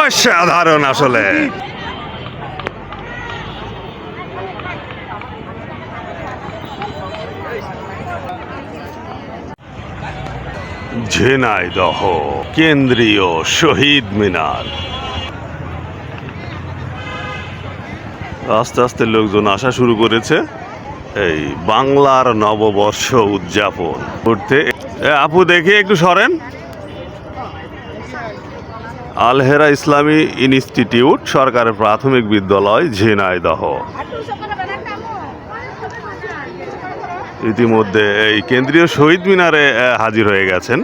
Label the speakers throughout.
Speaker 1: অসাধারণ আসলে। ঝিনাইদহ কেন্দ্রীয় শহীদ মিনার। আস্তে আস্তে লোকজন আসা শুরু করেছে। এই বাংলার নববর্ষ উদযাপন করতে। আপু দেখে একটু সরেন। আলহেরা ইসলামী ইনস্টিটিউট সরকারের প্রাথমিক বিদ্যালয়, ঝিনাইদহ। ইতিমধ্যে এই কেন্দ্রীয় শহীদ মিনারে হাজির হয়ে গেছেন।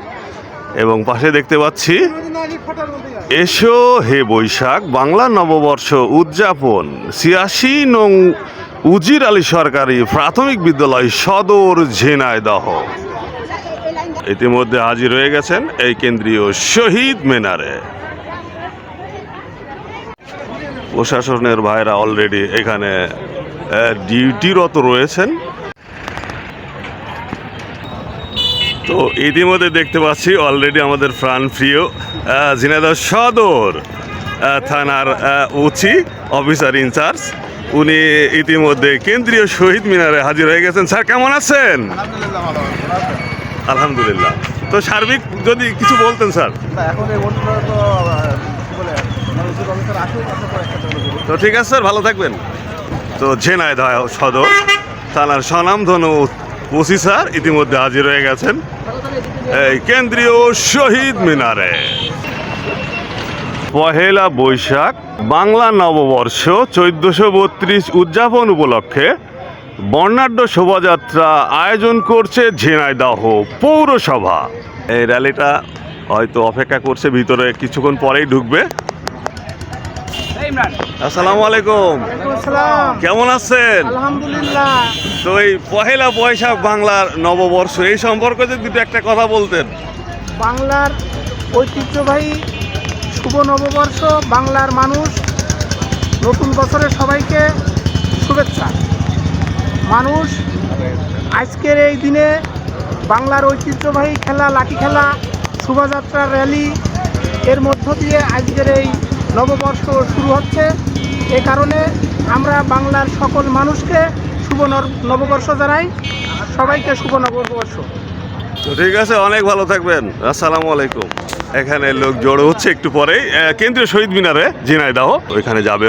Speaker 1: এবং পাশে দেখতে পাচ্ছি, এসো হে বৈশাখ বাংলা নববর্ষ উদযাপন, ছিয়াশি নং উজির আলী সরকারি প্রাথমিক বিদ্যালয় সদর ঝিনাইদহ। ইতিমধ্যে হাজির হয়ে গেছেন এই কেন্দ্রীয় শহীদ মিনারে। প্রশাসনের ভাইরা অলরেডি এখানে ডিউটিরত রয়েছেন। তো ইতিমধ্যে দেখতে পাচ্ছি অলরেডি আমাদের প্রাণ আহ, ঝিনাইদহ সদর থানার উচি অফিসার ইনচার্জ উনি ইতিমধ্যে কেন্দ্রীয় শহীদ মিনারে হাজির হয়ে গেছেন। স্যার কেমন আছেন? আলহামদুলিল্লাহ তো সার্বিক যদি কিছু বলতেন স্যার।
Speaker 2: তো
Speaker 1: ঠিক আছে স্যার ভালো থাকবেন। তো ঝিনাইদহ সদর থানার স্বনামধন্য ওসি স্যার ইতিমধ্যে হাজির হয়ে গেছেন। এই কেন্দ্রীয় শহীদ মিনারে। পহেলা বৈশাখ বাংলা নববর্ষ চোদ্দশো বত্রিশ উদযাপন উপলক্ষে বর্ণাঢ্য শোভাযাত্রা আয়োজন করছে ঝিনাইদহ পৌরসভা। এই র্যালিটা হয়তো অপেক্ষা করছে ভিতরে কিছুক্ষণ পরেই ঢুকবে। আসসালামু আলাইকুম।
Speaker 2: আসসালাম।
Speaker 1: কেমন আছেন?
Speaker 2: আলহামদুলিল্লাহ।
Speaker 1: তো এই পহেলা বৈশাখ বাংলার নববর্ষ এই সম্পর্কে যদি দুটো একটা কথা বলতেন।
Speaker 2: বাংলার ঐতিহ্যবাহী শুভ নববর্ষ, বাংলার মানুষ, নতুন বছরে সবাইকে শুভেচ্ছা। মানুষ, আজকের এই দিনে বাংলার ঐতিহ্যবাহী খেলা, লাঠি খেলা শোভাযাত্রা র্যালি, এর মধ্য দিয়ে আজকের এই নববর্ষ শুরু হচ্ছে। এ কারণে আমরা বাংলার সকল মানুষকে শুভ নববর্ষ জানাই। সবাইকে শুভ নববর্ষ।
Speaker 1: ঠিক আছে, অনেক ভালো থাকবেন। আসসালামু আলাইকুম। এখানে লোক জড়ো হচ্ছে একটু আহ, কেন্দ্রীয় শহীদ মিনারে ঝিনাইদহ ওইখানে যাবে।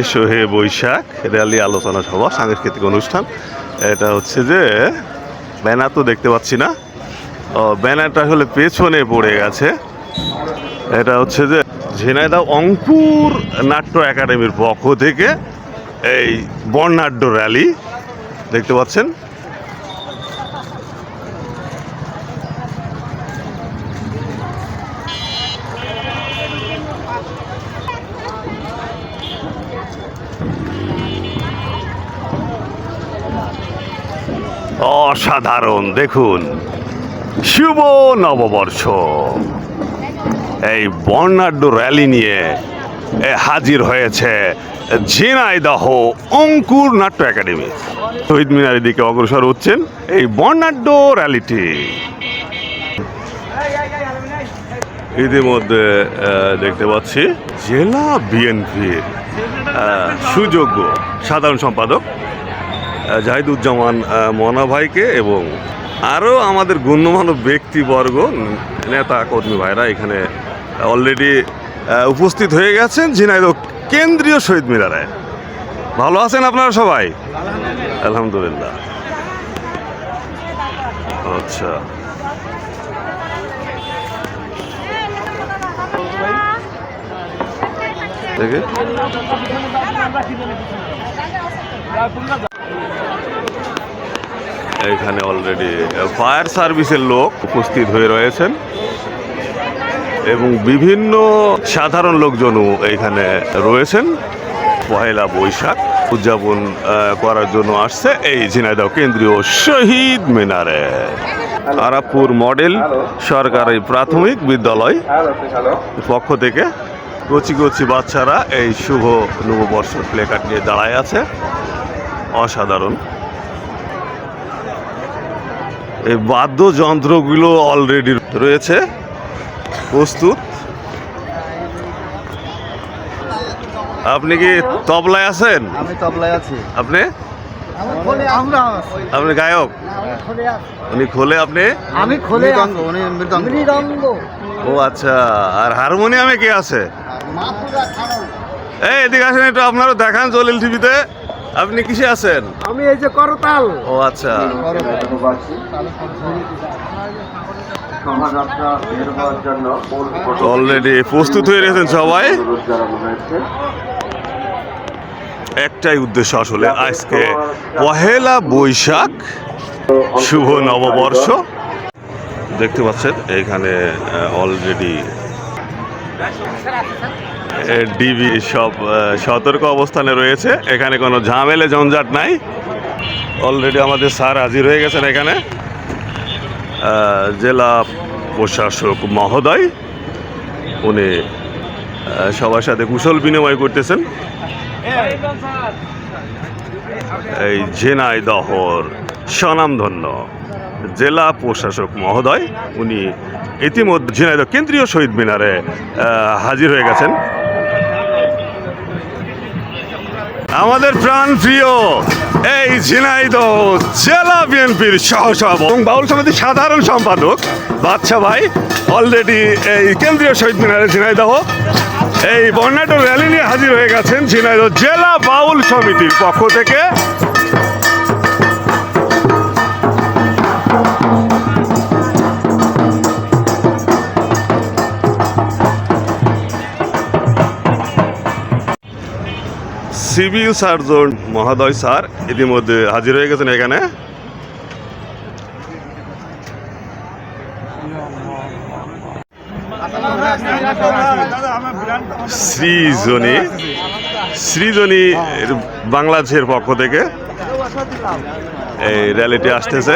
Speaker 1: এসো হে বৈশাখ র্যালি আলোচনা সভা সাংস্কৃতিক অনুষ্ঠান। এটা হচ্ছে যে ব্যানার তো দেখতে পাচ্ছি না। ও ব্যানারটা আসলে পেছনে পড়ে গেছে। এটা হচ্ছে যে ঝিনাইদহ অঙ্কুর নাট্য একাডেমির পক্ষ থেকে এই বর্ণাঢ্য র্যালি। দেখতে পাচ্ছেন? অসাধারণ, দেখুন। শুভ নববর্ষ। এই বর্ণাঢ্য র্যালি নিয়ে হাজির হয়েছে ঝিনাইদহ অঙ্কুর নাট্য একাডেমি। শহীদ মিনারের দিকে অগ্রসর হচ্ছেন এই বর্ণাঢ্য র্যালিটি। ইতিমধ্যে দেখতে পাচ্ছি জেলা বিএনপির সুযোগ্য সাধারণ সম্পাদক জাহিদুজ্জামান মনা ভাইকে এবং আরও আমাদের গণ্যমান্য ব্যক্তিবর্গ, নেতা, কর্মী ভাইরা এখানে অলরেডি উপস্থিত হয়ে গেছেন। ঝিনাইদহ কেন্দ্রীয় শহীদ মিনারে। ভালো আছেন আপনারা সবাই? আলহামদুলিল্লাহ। আচ্ছা। দেখে। এখানে অলরেডি ফায়ার সার্ভিসের লোক উপস্থিত হয়ে রয়েছেন এবং বিভিন্ন সাধারণ লোকজনও এখানে রয়েছেন। পহেলা বৈশাখ উদযাপন করার জন্য আসছে এই ঝিনাইদহ কেন্দ্রীয় শহীদ মিনারে। আরাপুর মডেল সরকারি প্রাথমিক বিদ্যালয় পক্ষ থেকে কচি কচি বাচ্চারা এই শুভ নববর্ষ প্লেকার্ড নিয়ে দাঁড়ায় আছে। অসাধারণ। এই বাদ্যযন্ত্রগুলো অলরেডি রয়েছে। প্রস্তুত। আপনি কি তবলায় আছেন?
Speaker 2: আমি তবলায় আছি।
Speaker 1: আপনি? আপনি গায়ক? উনি খোলে আপনি?
Speaker 2: আমি খোলে
Speaker 1: ও আচ্ছা আর হারমোনিয়ামে কে আছে? এই এদিকে আসেন একটু আপনারও দেখান জলিল টিভিতে আপনি কিসে আছেন?
Speaker 2: আমি এই যে করতাল।
Speaker 1: ও আচ্ছা। অলরেডি প্রস্তুত হয়ে রয়েছেন সবাই? একটাই উদ্দেশ্য আসলে আজকে পহেলা বৈশাখ শুভ নববর্ষ। দেখতে পাচ্ছেন এখানে অলরেডি ডিবি সব সতর্ক অবস্থানে রয়েছে। এখানে কোনো ঝামেলে ঝঞ্ঝাট নাই। অলরেডি আমাদের স্যার হাজির হয়ে গেছেন এখানে। জেলা প্রশাসক মহোদয়, উনি সবার সাথে কুশল বিনিময় করতেছেন। এই ঝিনাইদহর স্বনামধন্য জেলা প্রশাসক মহোদয়, উনি ইতিমধ্যে ঝিনাইদহ কেন্দ্রীয় শহীদ মিনারে হাজির হয়ে গেছেন। আমাদের প্রাণ প্রিয় এই ঝিনাইদহ জেলা বিএনপির সহসভাপতি এবং বাউল সমিতির সাধারণ সম্পাদক বাদশা ভাই অলরেডি এই কেন্দ্রীয় শহীদ মিনারে ঝিনাইদহ। এই বর্ণাঢ্য র্যালি নিয়ে হাজির হয়ে গেছেন ঝিনাইদহ জেলা বাউল সমিতির পক্ষ থেকে। সিভিল সার্জন মহোদয় স্যার, ইতিমধ্যে হাজির হয়ে গেছেন এখানে। সৃজনী এর বাংলাদেশের পক্ষ থেকে এই র্যালিটি আসতেছে।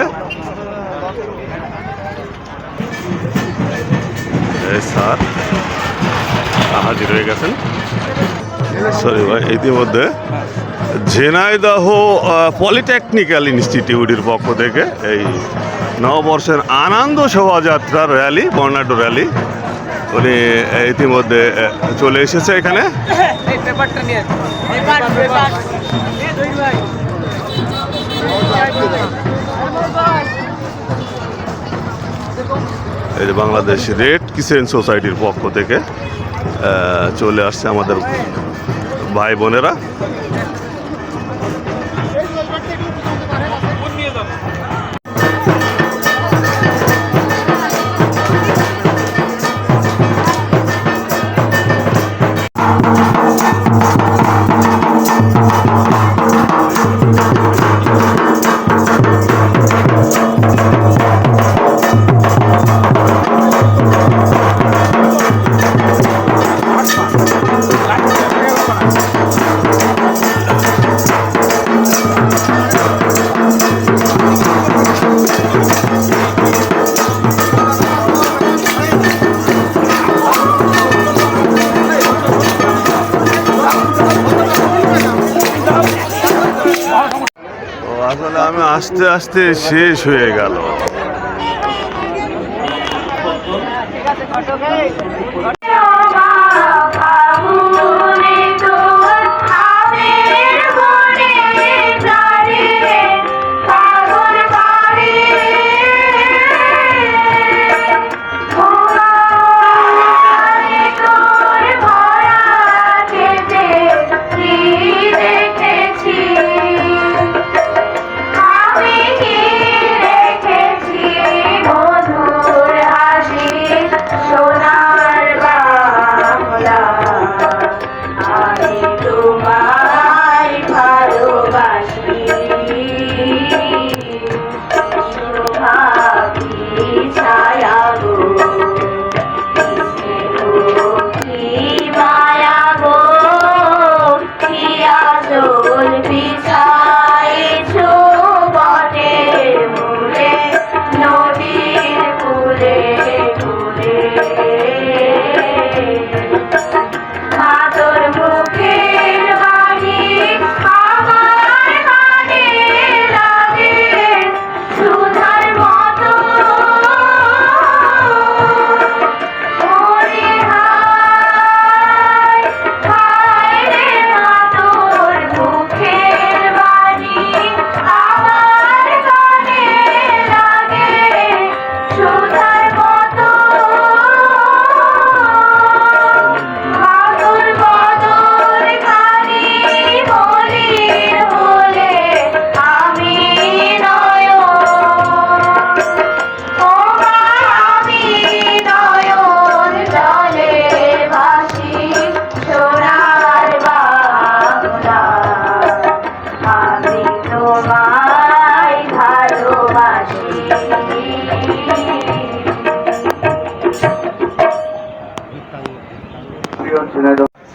Speaker 1: স্যার, হাজির হয়ে গেছেন। সরি ভাই, ইতিমধ্যে ঝিনাইদহ পলিটেকনিক্যাল ইনস্টিটিউটের পক্ষ থেকে এই নববর্ষের আনন্দ শোভাযাত্রার র্যালি, বর্ণাঢ্য র্যালি, উনি ইতিমধ্যে চলে এসেছে এখানে।
Speaker 3: এই
Speaker 1: যে বাংলাদেশ রেড কিসেন সোসাইটির পক্ষ থেকে চলে আসছে আমাদের ভাই বোনেরা আস্তে আস্তে শেষ হয়ে গেল।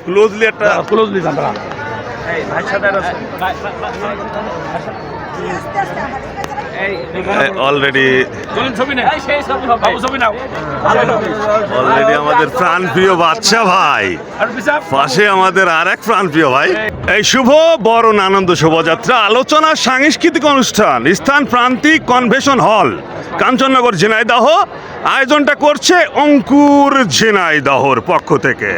Speaker 1: ক্লোজলি একটা
Speaker 2: ক্লোজলি জানতাম
Speaker 1: অলরেডি
Speaker 2: চলুন ছবি নেই বাবু ছবি নাও।
Speaker 1: অলরেডি আমাদের প্রাণ প্রিয় বাচ্চা ভাই পাশে আমাদের আর এক প্রাণপ্রিয় ভাই। এই শুভ বরণ আনন্দ শোভাযাত্রা আলোচনা সাংস্কৃতিক অনুষ্ঠান স্থান প্রান্তিক কনভেনশন হল। কাঞ্চননগর ঝিনাইদহ আয়োজনটা করছে অঙ্কুর ঝিনাইদহর পক্ষ থেকে।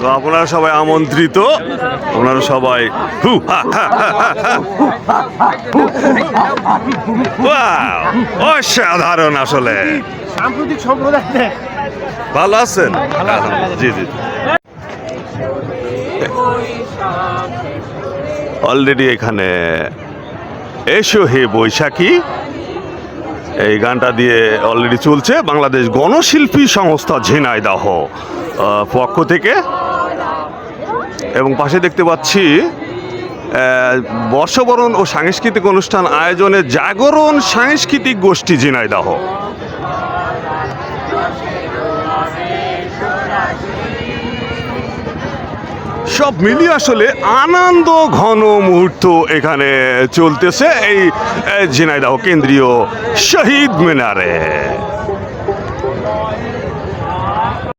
Speaker 1: তো আপনারা সবাই আমন্ত্রিত। আপনারা সবাই হু! অসাধারণ আসলে।
Speaker 2: সাম্প্রতিক সম্প্রদায়
Speaker 1: ভালো আছেন? জি জি অলরেডি এখানে এসো হে বৈশাখী। এই গানটা দিয়ে অলরেডি চলছে বাংলাদেশ গণশিল্পী সংস্থা ঝিনাইদাহ পক্ষ থেকে। এবং পাশে দেখতে পাচ্ছি বর্ষবরণ ও সাংস্কৃতিক অনুষ্ঠান আয়োজনে জাগরণ সাংস্কৃতিক গোষ্ঠী ঝিনাইদাহ। সব মিলিয়ে আসলে আনন্দ ঘন মুহূর্ত এখানে চলতেছে এই এই ঝিনাইদহ কেন্দ্রীয় শহীদ মিনারে।